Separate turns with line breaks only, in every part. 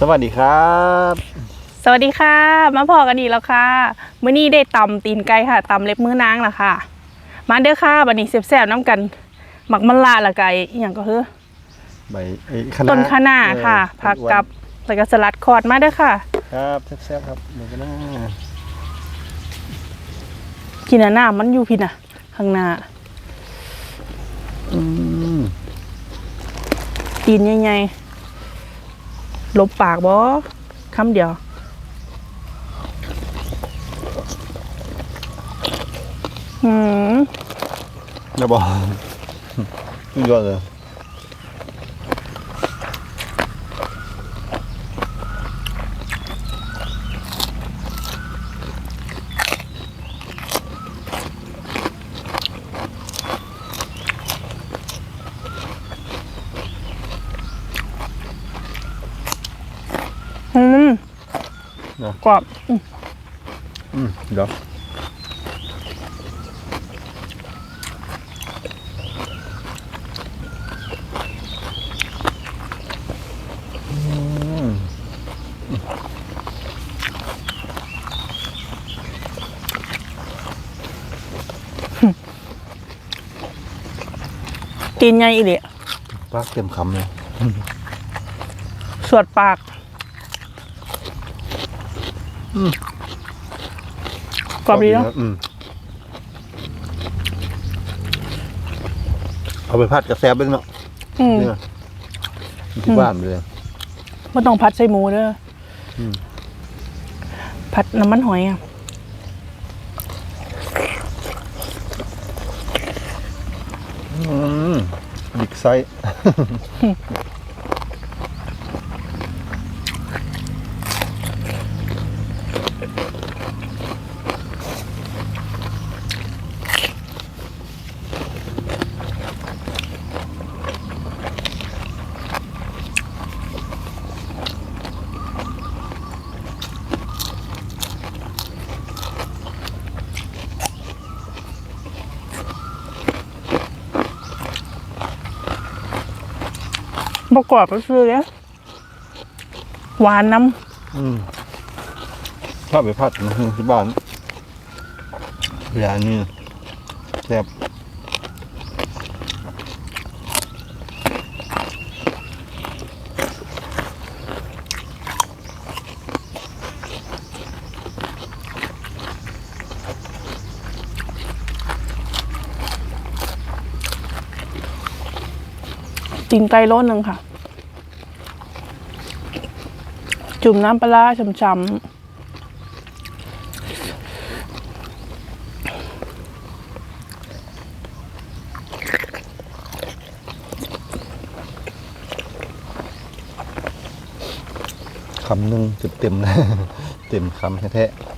สวัสดีครับ
สวัสดีค่ะ มาพอกันอีกแล้วค่ะมื้อนี้ได้ตำตีนไก่ค่ะตำเล็บมือนางล่ะค่ะ มาเด้อค่ะบัดนี้แซ่บๆน้ำกัน หมักมะละละไก่อหย่างก็คือ
ใบไอ้
ต้นคะน้าค่ะ
เออ
ผัก
อ้วน
กับแล้วก็สลัดคอร์ดมาเด้อค่ะ
ครับแซ่บๆครับเดี๋ยวกันนะ
กินอันหน้ามันอยู่พี่น่ะ ข้างหน้า
อืม
ตีนใหญ่ๆ ลบปากบ่คำเดียวหืม
อย่าบอกสุดยอดเลย
อืม
นะ
กรอบอืม
อืมเดี๋ยวอืม
ตีนใหญ่อีหลี
ปากเต็มคำเลย
สวดปาก กรอบดีเนาะ
อืมเอาไปผัดกระแซบเบ้างเนาะ
อืม
เนี่ยที่บ้านเลย
ไม่ต้องพัดใส่หมูเด้ออ
ม
ผัดน้ำมันหอยอะ
อืมบิ๊กไซส์
ประกอบก็คือเนี่ยหวานน้
อืมถ้าไปผัดมันคือที่บ้านอย่างนี้แซ่บำ
ตีนไก่โลหนึ่งค่ะ จุ่มน้ำปลาช้ำ
คำหนึ่งจุดเต็มนะเต็มคำแท้
ๆ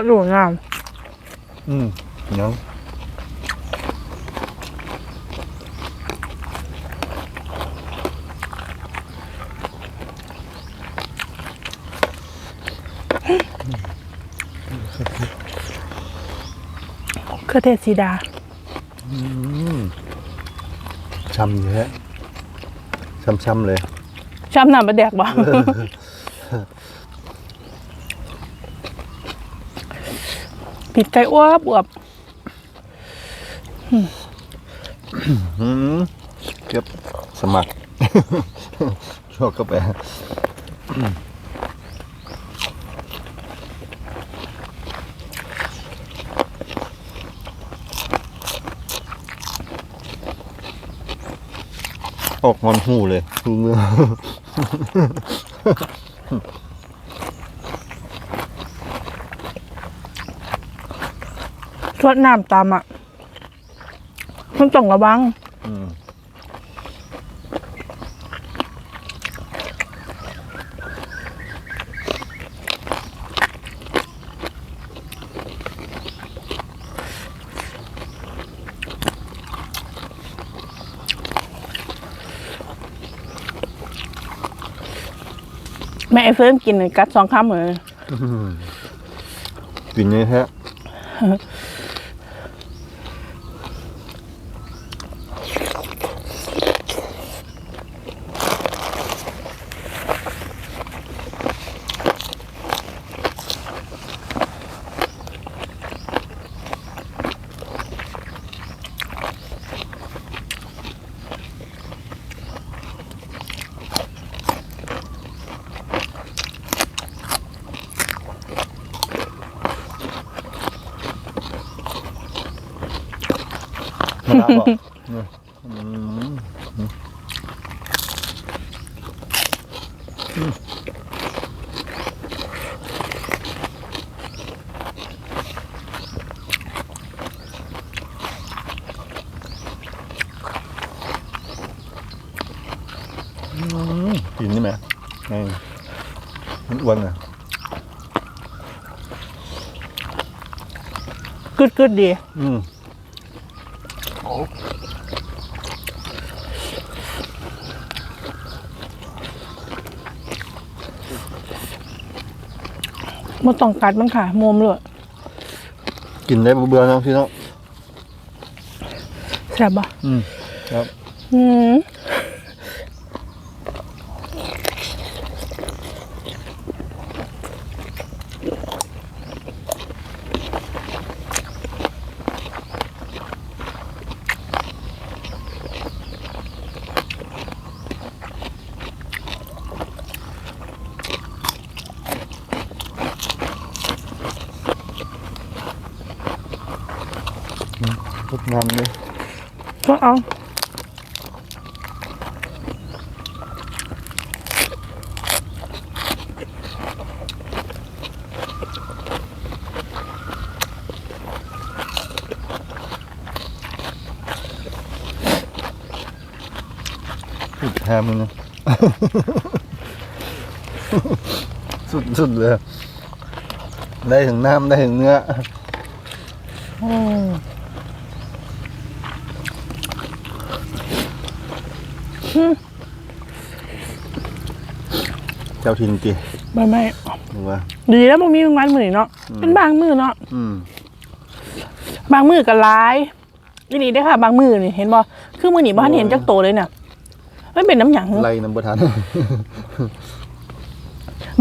ดอยู่งาม
ๆอืมเนาะ
เครือเทศสีดา
อืมช้ำอยู่ฮะช้ำๆเลย
ช้ำน้ำปลาแดกบ่ ปิดไก่อ้วบอวบ
เก็บสมัครชอบเข้าไปออกมันหูเลยหูเมื่อ
ทวดน้ำตามอะต้องต้องระวัง
แม่
เฟิร์มกินกัดสองคำเหมือน
กินไงท้ เนี่ยอืมอืมกินนี่ไหมไงมันอ้วนอะ
กึดกึดดี
อืม
มันต้องกัดมันค่ะมุมเลย
กินได้บ่เบื่อๆเนาะพี่เนาะ
แซ่บปะ
อืมครับ
อืม
เอาสุดแทมเลยนะ สุดสุดเลย ได้ถึงน้ำได้ถึงเนื้อ เจ้าทินตี
ไม่ไม่
หรือว่า
ดีแล้วมันมีบางวันมือนี่เนาะเป็นบางมือเนาะ
อืม
บางมือก็ร้ายนี่นี่ได้อค่ะ บางมือนี่เห็นบ่คือมือนี่บ้านเห็นจักโตเลยน่ะมันเป็นน้ำหยัง
ไล่น้ำประทาน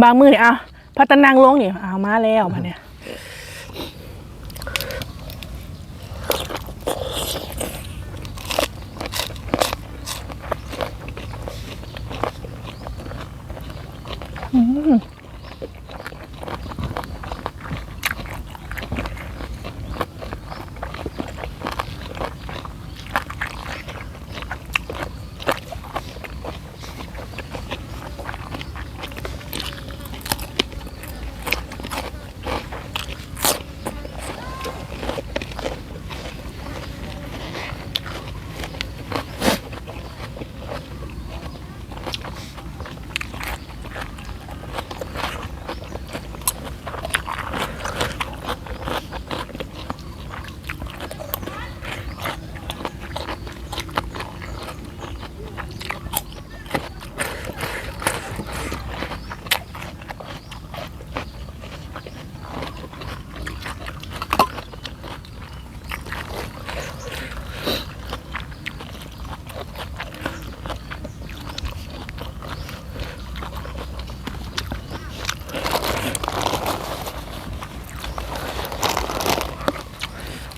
บางมือนี่อะพัตนังลงนี่เอามาแล้วมาเนี่ย Mm.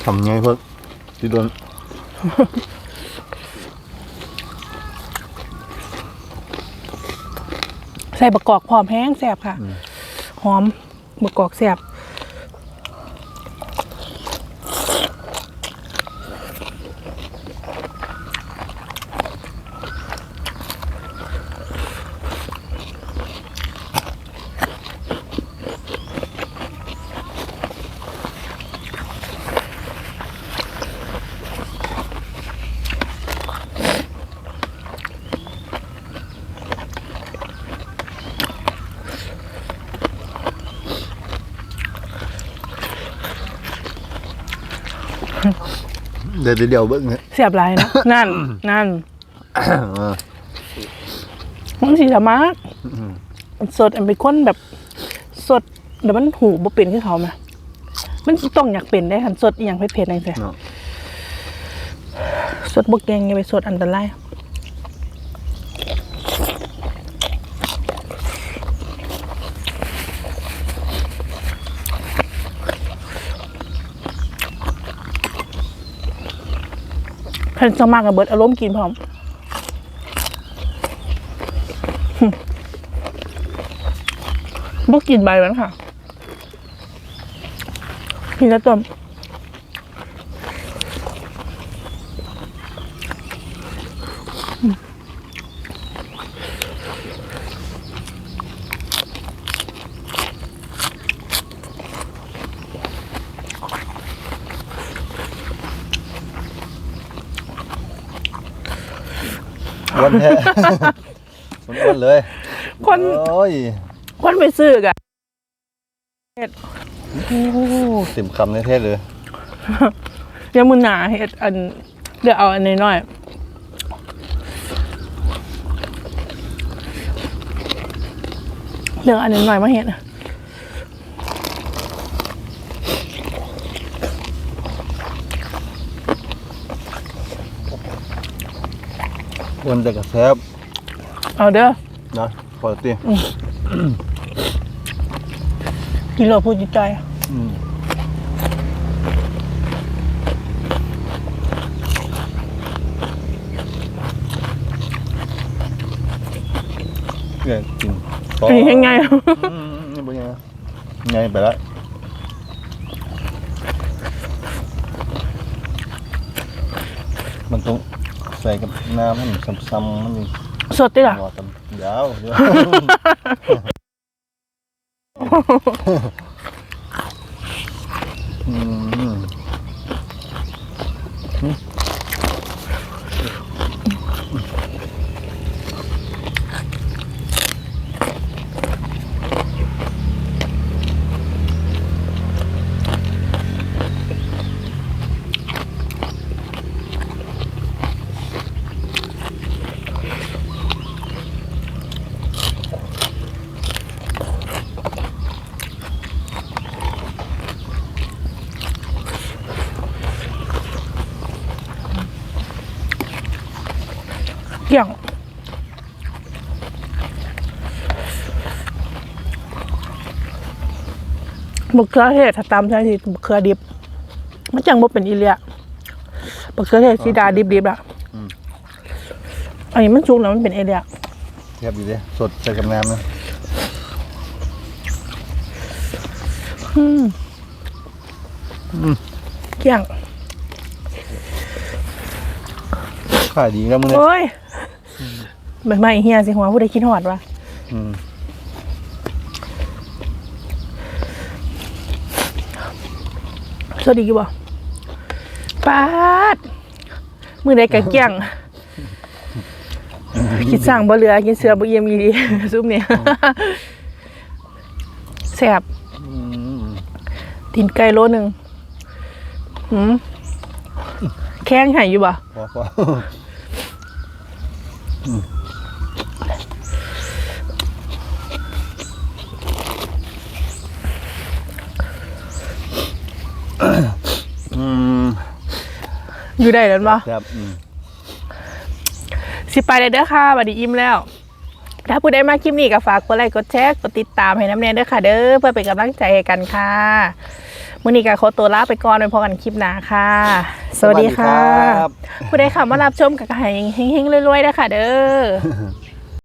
ทำไงเพิ่งที่โดน
ใส่บะกอกพร้อมแห้งแซ่บค่ะ หอมบะกอกแซ่บ
ดี๋ยวเดี๋ยวเบิ้งเนี่ย
บลายนะ นั่น นั่นมันสีธรรมะมันสดอันเป็นคนแบบสดเดี๋ยวมันหูบ่เป็นขึ้นเขาไหมมันต้องอยากเป็นได้คันสดอย่างเผ็ดๆนั่นสิ
เนาะ
สดบกแกงอย่าไปสดอันตราย เพิ่นสมากกับเบิดอารมณ์กินพร้อมบุกกินใบมันค่ะกินแล้วต้ม
อ้ วนแท้มันอ้วนเลย
คน
โอ้ย
คนไปซื้อกะเฮ็ด
โอ้เต็มคำในเทศเลย
ยามือหนาเฮ็ดอันเดี๋ยวเอาอันนี้หน่อยเรื่องอันนี้หน่อยมาเฮ็ดอะ
อ้วนแต่กระแซบ
เอาเด้อ
นะปกติ
กิโลพูดจิตใจ
อืมเนี่ยกินต่อ
อันนี้ยังไง
อืมนี่เป็นยังไงไงไปแล้วมันต้อง ใส่กับน้ำให้มันซ้ำๆมันมี
สดดิล่ะ
หอดกันยาวเดี๋ยวอืม
บักเขือเทศถ้าตามใช่ที่บักเขือดิบ มันจังบ่เป็นอีเลียบักเขือเทศสีดาดิบๆล่ะอันนี้มันชุกแล้วมันเป็นเอเลีย
เทียบดีเลยสดใส่กับน้ำนะ
อืมเกี่ยง
ขายดีแล้วมึงเนี่ย
โอ้ยใบไม้เฮียสิหัวผู้ใดคิดหอดวะ
อืม
สวัสดีกี่บ่ปาดมือใดกะเกี่ยงคิดสั่งบ่เหลือกินเสือบ่เยี่ยมอีดีซุปเนี่ยแซ่บตีนไก่โลหนึ่งหืมแข้งหายอยู่บ่
พอพออืม
อยู่ได้แล้วบ่
ครับอืม
สิไปเลยเด้อค่ะบัดนี้อิ่มแล้ว ถ้าผู้ใดมาคลิปนี้ก็ฝากกดไลค์กดแชร์กดติดตามให้น้ำแน่เด้อค่ะ เด้อเพื่อเป็นกำลังใจให้กันค่ะมื้อนี้ก็ขอตัวลาไปก่อนไปพอกันคลิปหน้าค่ะ สวัสดีค่ะ
รับ
ผู้ใดเข้ามารับชมก็ให้เฮงๆรวยๆเด้อค่ะ เด้อ